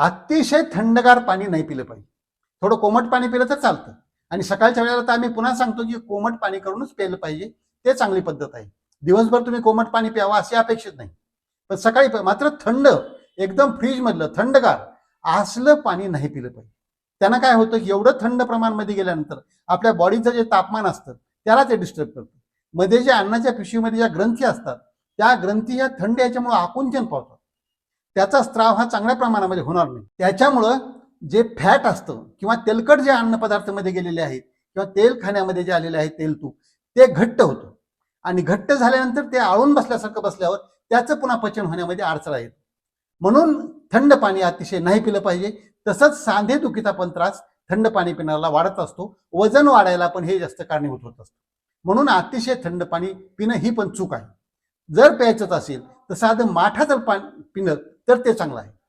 अतिशय थंडगार पाणी नाही पिलं पाहिजे. थोडं कोमट पाणी पिलं तर चालतं. आणि सकाळच्या वेळेला तर आम्ही पुन्हा सांगतो की कोमट पाणी करूनच प्यायलं पाहिजे. ते चांगली पद्धत आहे. दिवसभर तुम्ही कोमट पाणी प्यावं असे अपेक्षित नाही. पण सकाळी मात्र थंड एकदम फ्रीजमधलं थंडगार असलं पाणी नाही पिलं पाहिजे. त्यांना काय होतं की एवढं थंड प्रमाणमध्ये गेल्यानंतर आपल्या बॉडीचं जे तापमान असतं त्याला ते डिस्टर्ब करतं. मध्ये जे अन्नाच्या पिशवीमध्ये ज्या ग्रंथी असतात त्या ग्रंथी ह्या थंड याच्यामुळे आकुंचन पावतात. त्याचा स्त्राव हा चांगल्या प्रमाणामध्ये होणार नाही. त्याच्यामुळं जे फॅट असतं किंवा तेलकट जे अन्नपदार्थामध्ये गेलेले आहेत किंवा तेल खाण्यामध्ये जे आलेले आहे तेल तूप ते घट्ट होतं. आणि घट्ट झाल्यानंतर ते आळून बसल्यासारखं बसल्यावर त्याचं पुन्हा पचन होण्यामध्ये अडचणा येतो म्हणून थंड पाणी अतिशय नाही पिलं पाहिजे. तसंच सांधे दुखीचा पण त्रास थंड पाणी पिण्याला वाढत असतो. वजन वाढायला पण हे जास्त कारणीभूत होत असतं. म्हणून अतिशय थंड पाणी पिणं ही पण चूक आहे. जर प्यायचंच असेल तर साधं माठा जर पाणी पिणं तर ते चांगलं आहे.